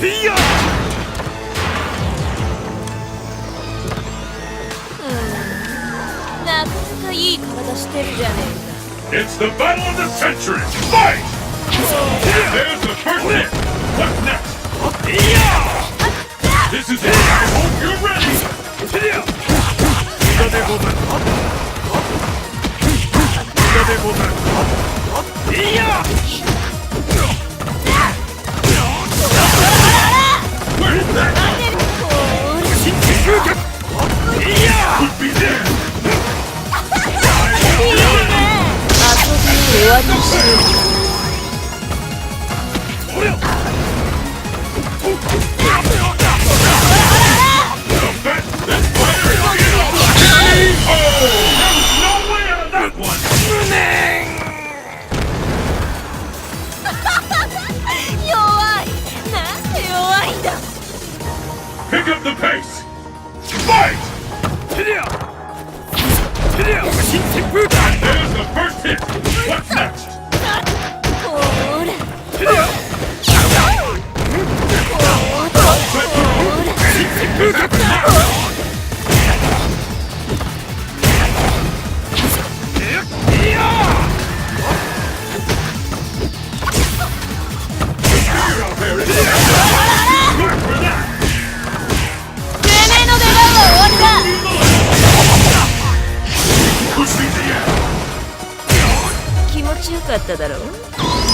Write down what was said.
いやなかなかいい体してるじゃね It's the battle of the century! Fight! There's the first hit! What's next? いや This is it! I hope you're ready! いや無駄でござる無駄でござるいや Pick up the pace! 持ちよかっただろう？